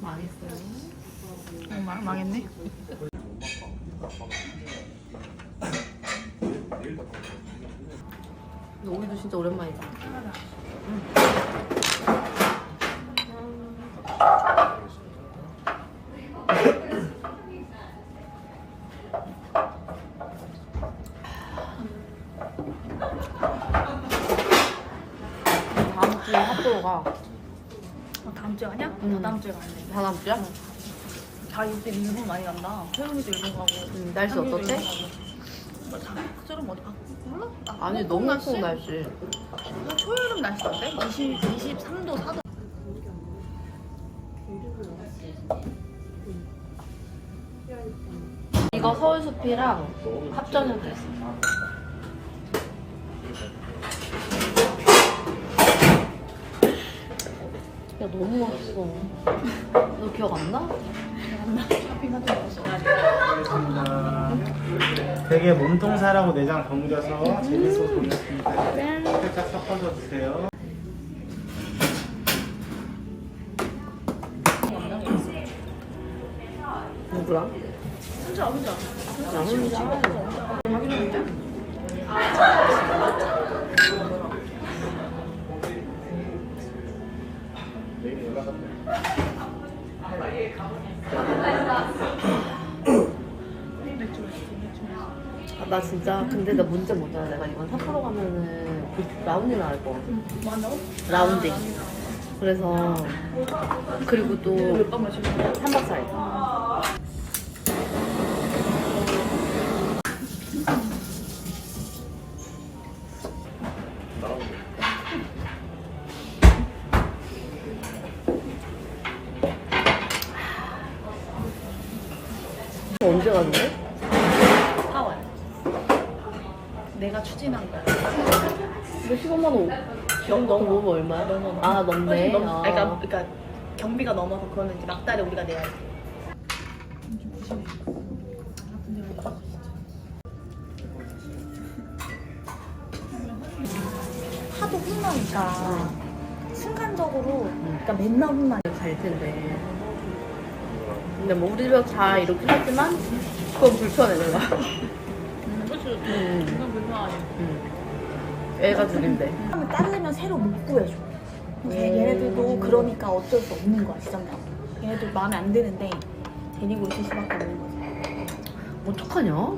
망했어요. 어, 망, 망했네. 근데 오이도 진짜 오랜만이다. 다음 주에 핫도그가 어, 다음 주에 가냐? 응. 다음 주에. 다음 주야? 다 이때 일본 많이 간다. 태용이도 일본 가고. 음, 날씨 어떻대? 일본 가고. 뭐, 다 그처럼 어디 가? 몰라? 나 아니 한국 너무 추운 날씨. 뭐 초여름 날씨 어때? 20, 23도 4도. 이거 서울숲이랑 합정역에 있어. 야 너무 맛있어. 너 기억 안 나? 되게 몸통살하고 내장 버무려서 제리소스 올렸습니다. 살짝 섞어서 드세요. 누구랑? 혼자 혼자. 나 혼자. 아, 나 진짜 근데 나 문제 뭐잖아 내가 이번 삿포로 가면은 그 라운지 나올 거 한다고? 라운지 그래서 그리고 또 몇박 며칠 전에? 3박 4일 언제 갔는데? 4월. 내가 추진한 거야. 근데 15만 원 경, 너 너무 얼마야? 넘어. 아 넘네 훨씬 넘, 아. 그러니까, 그러니까 경비가 넘어서 그거는 이제 막달에 우리가 내야지. 하도 혼나니까 순간적으로 그러니까 맨날 혼나. 갈 텐데. 근데 뭐 우리 집다 이렇게 하지만 그건 불편해 내가. 그렇지. 음. 음. 애가 둘인데. 사람을 따르면 새로 못 구해줘. 음. 얘네들도 그러니까 어쩔 수 없는 거야 시장가. 얘네들 마음에 안 드는데 데리고 있을 수밖에 없는 거지. 어떡하냐?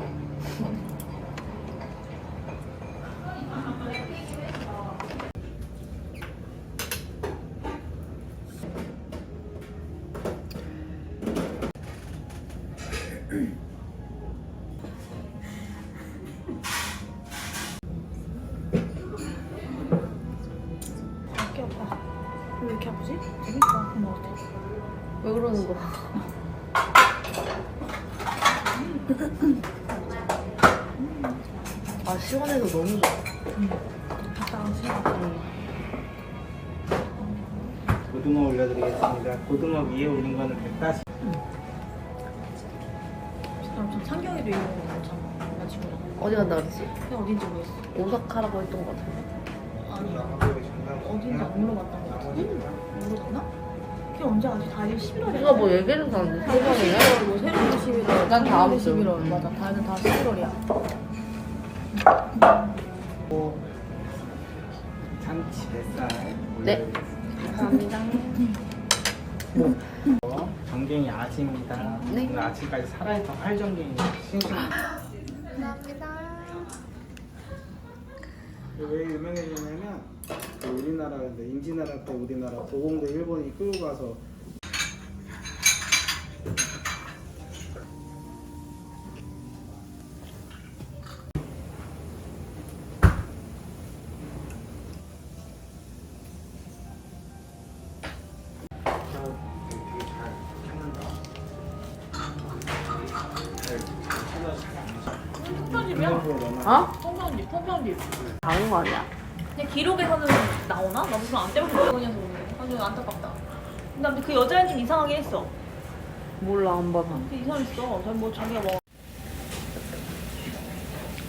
왜 이렇게 아프지? 재밌다. 아픈 것 같아. 왜 그러는 거야? 아 시원해서 너무 좋아. 갔다. 고등어 올려드리겠습니다. 고등어 위에 올린 거는 140. 그럼 좀 창경이도 이런 거. 나 지금 어디 간다 그랬지? 그냥 어딘지 모르겠어. 오사카라고 했던 것 같은데. 아니 어딘지 안 물어봤던 것 같아. 모르겠나? 그게 언제 가지? 다 11월에. 누가 뭐안 돼? 세상이야? 뭐 새로운 11월. 난 다음 주. 11월. 맞아. 다는 다 11월이야. 뭐. 참치 뱃살. 네. 올려드리겠습니다. 어, 전갱이 아지입니다. 네. 오늘 아침까지 살아있던 활전갱이 싱싱. 왜 유명해지냐면 그 우리나라 이제 임진왜란 때 우리나라 고공대 일본이 끌고 가서 되게 잘 찾는다. 잘 찾아서 통장집이야? 어? 통장집. 통편집. 다른 거 아니야? 그냥 기록에서는 나오나? 나 무슨 안 때문에 그러냐서 완전 안타깝다. 근데 아무튼 그 여자애는 좀 이상하게 했어. 몰라 안 봐서. 그 이상했어. 전뭐 자기가 뭐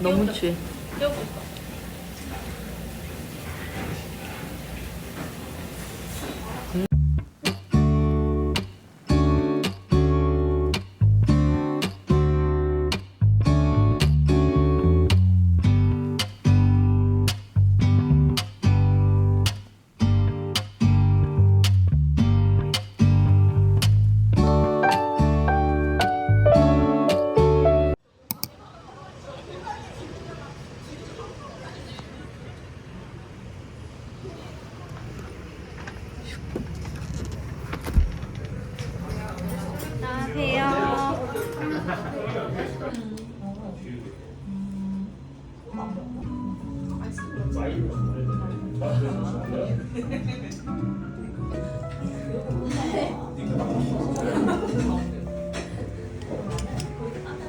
너무 취해. 깨우고 있어.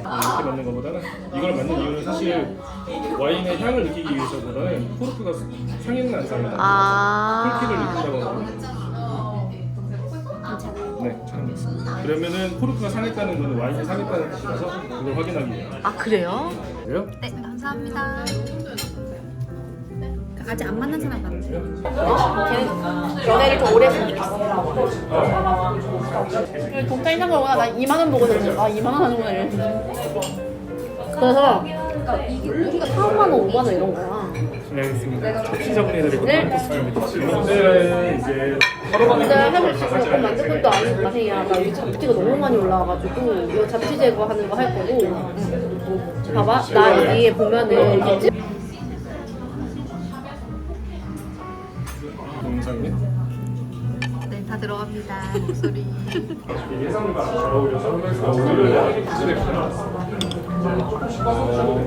이렇게 만든 것보다는 이걸 만든 이유는 사실 와인의 향을 느끼기 위해서보다는 코르크가 상해는 안 상해요. 아. 콜키를 느낀다고 하거든요. 네, 참. 그러면은 코르크가 상했다는 거는 와인이 상했다는 뜻이라서 그걸 확인하기 위해. 아 그래요? 그래요? 네, 감사합니다. 아직 안 만난 사람 같아요. 연애를 좀 오래 했으면 좋겠어. 독자 인상 거구나. 나 2만 원 보거든. 아 2만 원 하는구나 이랬는데. 그래서 우리가 4만 원, 5만 원 이런 거야. 네, 알겠습니다. 접시 정리해드리고 네. 있습니다. 문제는 이제 서로 간에 근데 사실 지금 몇 만들 것도 아니고 자세히야. 나 여기 잡티가 너무 많이 올라와가지고 이거 잡티 제거하는 거 할 거고. 응. 봐봐, 나 여기에 보면은 이렇게 다 들어갑니다. 목소리. 예상과 잘 어울려서 오히려 기대됩니다.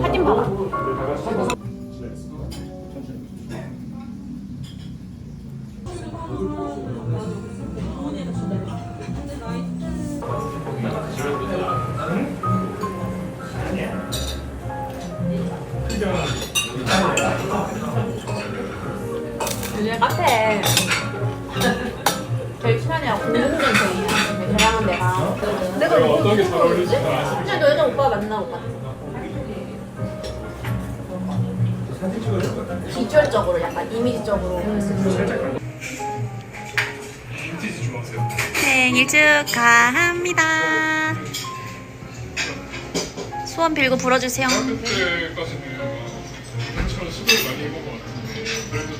사진 봐봐. 내가 내가 어떤 게 잘 어울리지? 아, 근데 너 여자 오빠 만나고 같아 비주얼적으로 약간 이미지적으로 생일 축하합니다. 소원 빌고 불어주세요. 많이 것 같은데 그래도